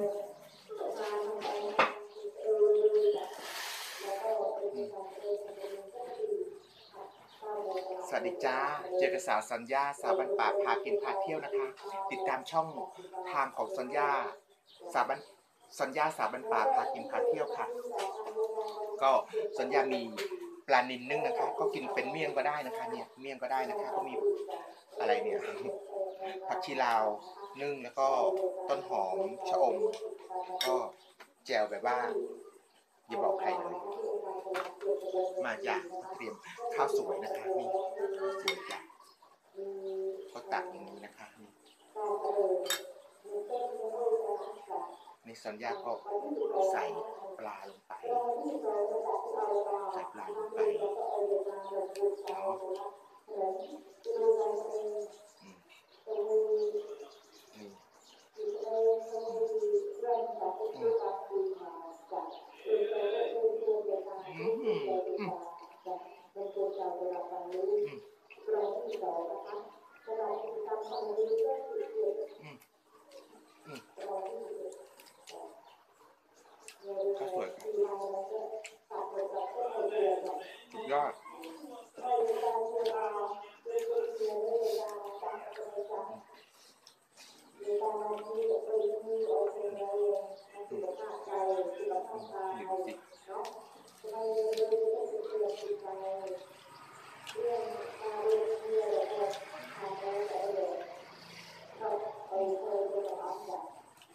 สวัสดีจ้า เจอกับสาวสัญญา สาวบันปากพากินพาเที่ยวนะคะ ติดตามช่องทางของสัญญา สาวบันสัญญาสาวบันปากพากินพาเที่ยวค่ะ ก็สัญญามีปลานินนึ่งนะคะ ก็กินเป็นเมี่ยงก็ได้นะคะ เนี่ย เมี่ยงก็ได้นะคะ ก็มีอะไรเนี่ยผักชีลาว นึ่งแล้วก็ต้นหอมชะอม ก็แจวแบบว่าอย่าบอกใครเลย มาจ้ะเตรียมข้าวสวยนะคะนี่ข้าวสวยจ้ะก็ตักอย่างนี้นะคะนี่ในสัญญาก็ใส่ปลาลงไป ใส่ปลาลงไปเนาะ อืมอืมอืมอืมอืมอืมข้าวสวยครับสุดยอด อืมนี่สิ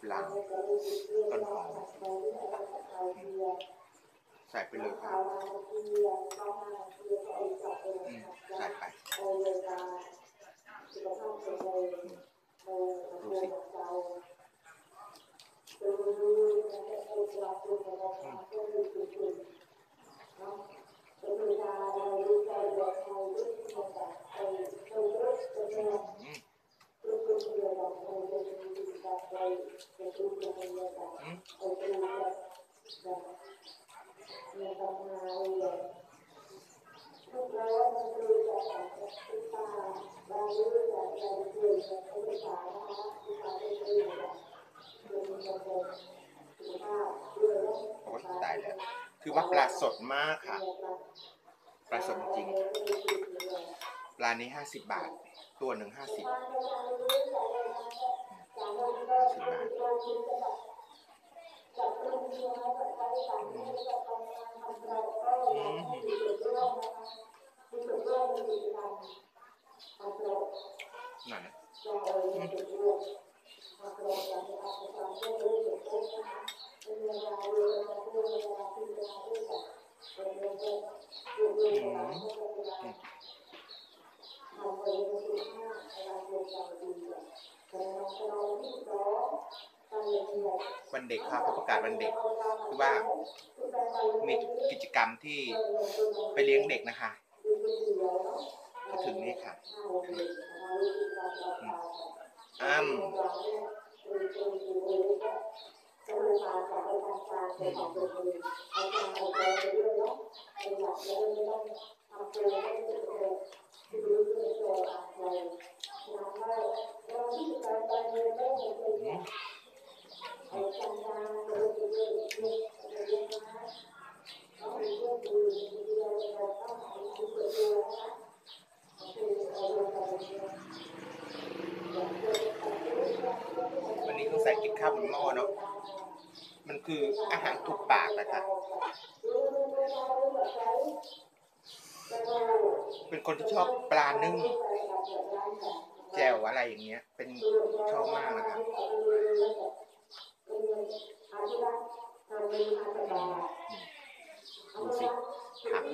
ปลาต้นหอมใส่ไปเลยครับอืมใส่ไปอืมดูสิอืมอืมโอ้ยตายแล้ว คือว่าปลาสดมากค่ะ ปลาสดจริง ปลานี้ห้าสิบบาท ตัวหนึ่งห้าสิบสิบบาทไหนอืมอืม วันเด็กครับเขาประกาศวันเด็กคือว่ามีกิจกรรมที่ไปเลี้ยงเด็กนะคะก็ถึงนี่ค่ะอืมอ้ำอืมอื 是不是说啊？还有，然后，然后就是大家觉得，我觉得。 ดูสิผัก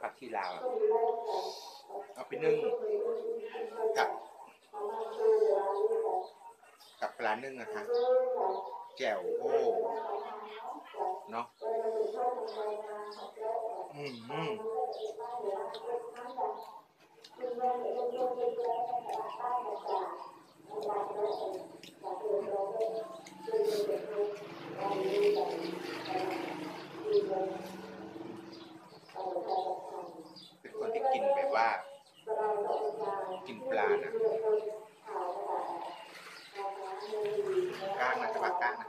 ผักที่ลาวเอาไปนึ่งกับ ร้านนึงนะคะแจ่วโอ้เนาะอืมเป็นคนที่กินแบบว่า กินปลาน่ะ ก้างนะจะมาก้างนะ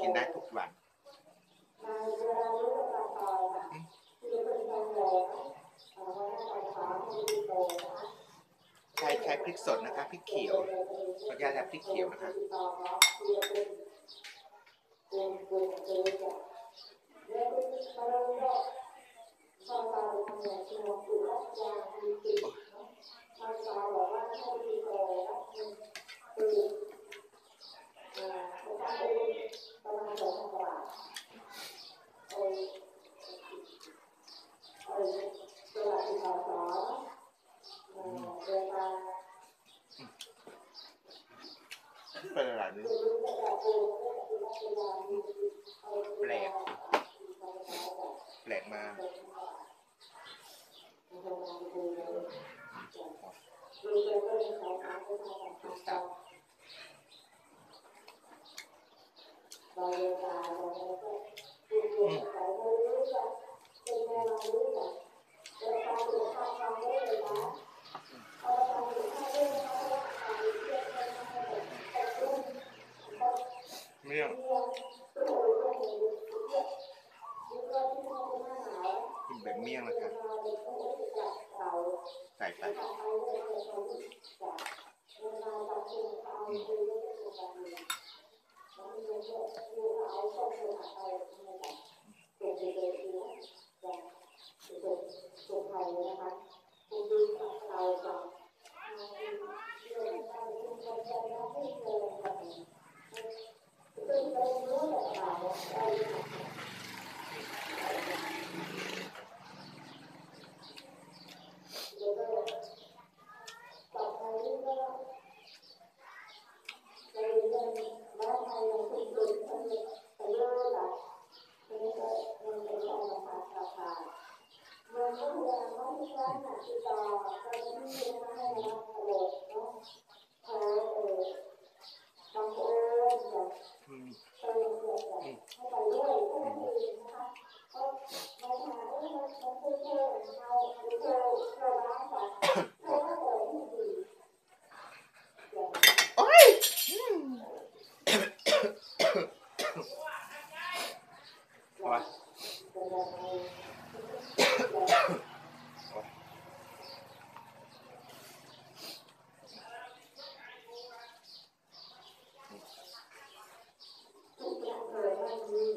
กินได้ทุกวันใช้ใช้พริกสดนะคะพริกเขียวขออนุญาตใช้พริกเขียวนะคะ เป็นอะไรนี่แปลก แปลกมากตับอืมเมี่ยงกินแบบเมี่ยงนะคะใส่ไปอืม อืมโอ้ยอืมโอ้ยอืม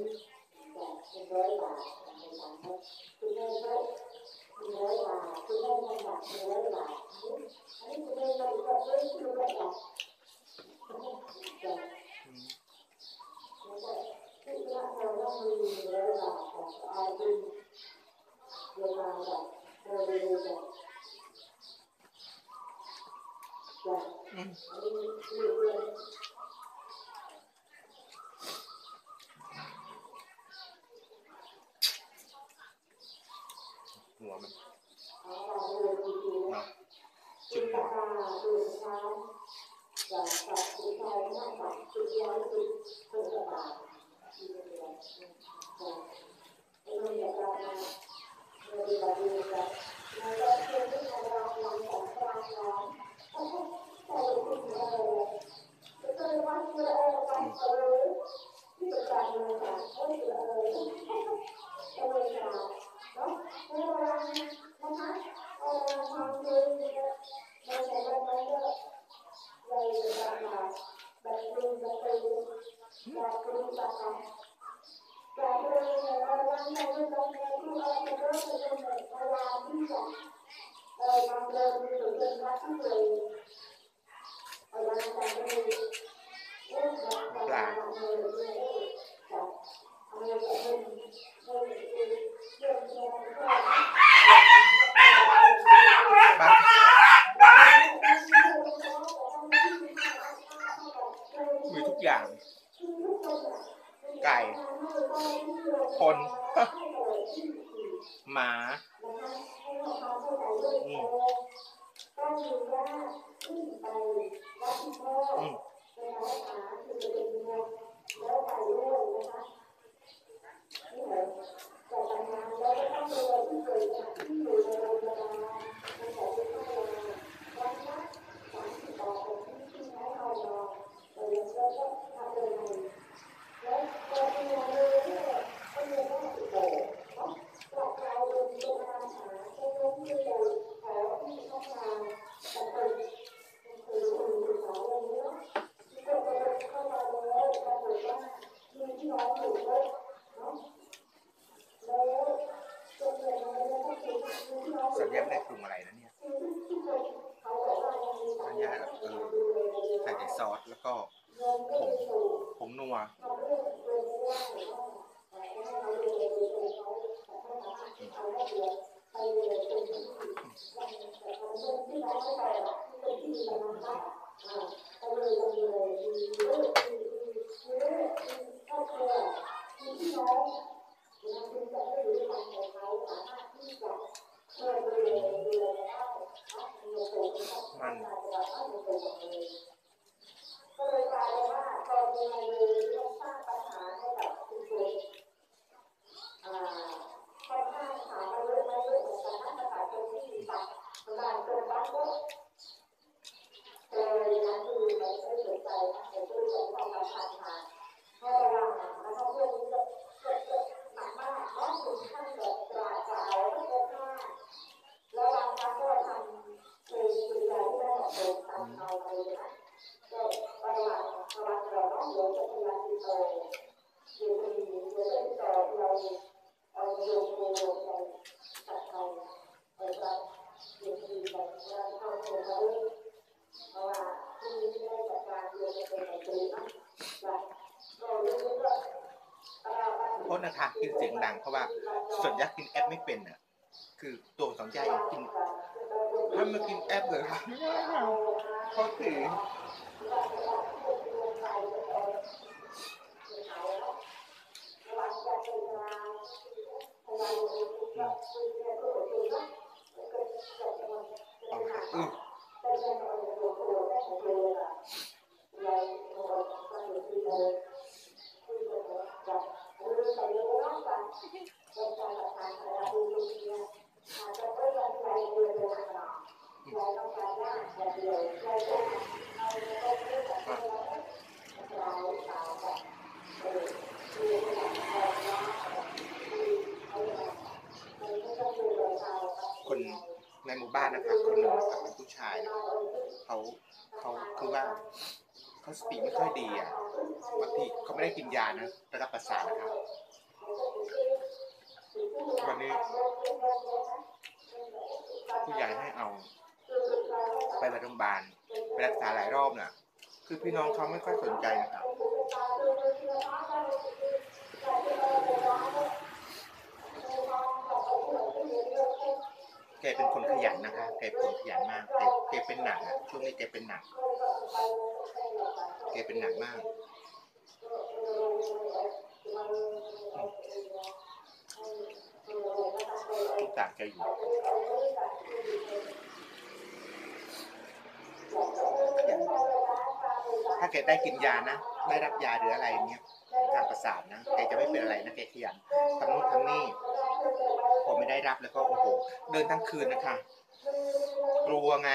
อื Oh, เป็นอะ คือตัวสองยายเองกินถ้ามากินแอปเลยค่ะเขาถืออืมค ในหมู่บ้านนะคะคนหนึงนะครับเป็นผู้ชายนะเขาเขาคือว่าเขาสติไม่ค่อยดีอะบางทีเขาไม่ได้กินยานะระดับประสาทนะครับ วันนี้ผู้ใหญ่ให้เอา ไปโรงพยาบาลไปรักษาหลายรอบน่ะ คือ พี่น้องเขาไม่ค่อยสนใจนะครับแกเป็นคนขยันนะคะแกเป็นคนขยันมากแกแกเป็นหนักอะช่วงนี้แกเป็นหนักแกเป็นหนักมากทุกต่างแกอยู่ขยัน ถ้าแกได้กินยานะ ได้รับยาหรืออะไรเนี้ยทางประสาทนะแกจะไม่เป็นอะไรนะแกเขียนทั้งนู่นทั้งนี่ผมไม่ได้รับแล้วก็โอ้โหเดินทั้งคืนนะคะกลัวไง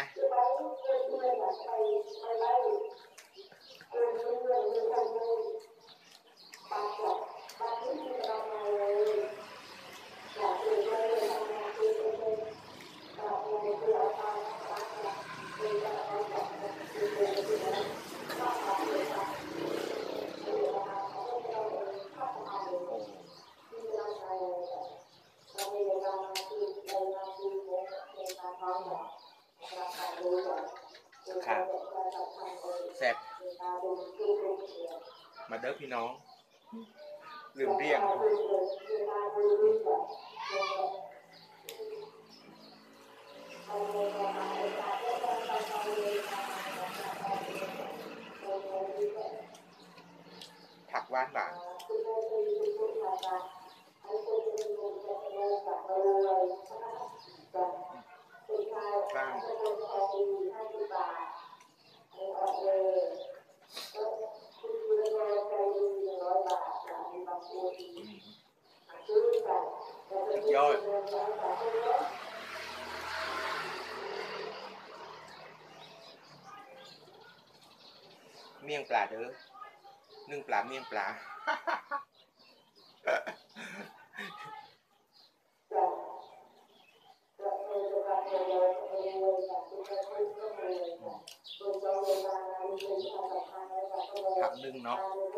มาเด้อพี่น้องลืมเรียกผักว่านหวานบ้าง อืมสุดยอดเมี่ยง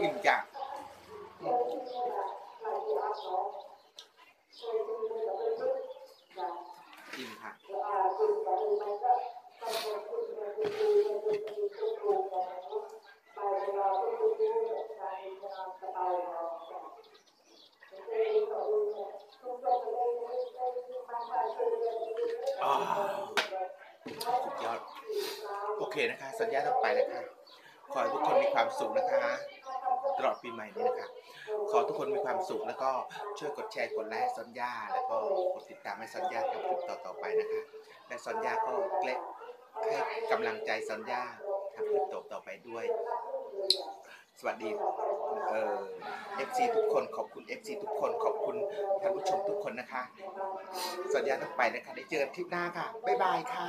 อิ่มจ้ะอิ่มค่ะอ่าสุดยอดโอเคนะคะ สัญญาต้องไปแล้วค่ะขอให้ทุกคนมีความสุขนะคะ ตลอดปีใหม่นี้นะคะขอทุกคนมีความสุขแล้วก็ช่วยกดแชร์กดไลค์ให้สัญญาแล้วก็กดติดตามให้สัญญากับคลิปต่อๆไปนะคะและสัญญาก็เกล็ดให้กำลังใจสัญญาทำคลิปต่อไปด้วย สวัสดีเอ่อฟซีทุกคนขอบคุณ FC ทุกคนขอบคุณท่านผู้ชมทุกคนนะคะสัญญาต้องไปนะคะได้เจอกันคลิปหน้าค่ะบ๊ายบายค่ะ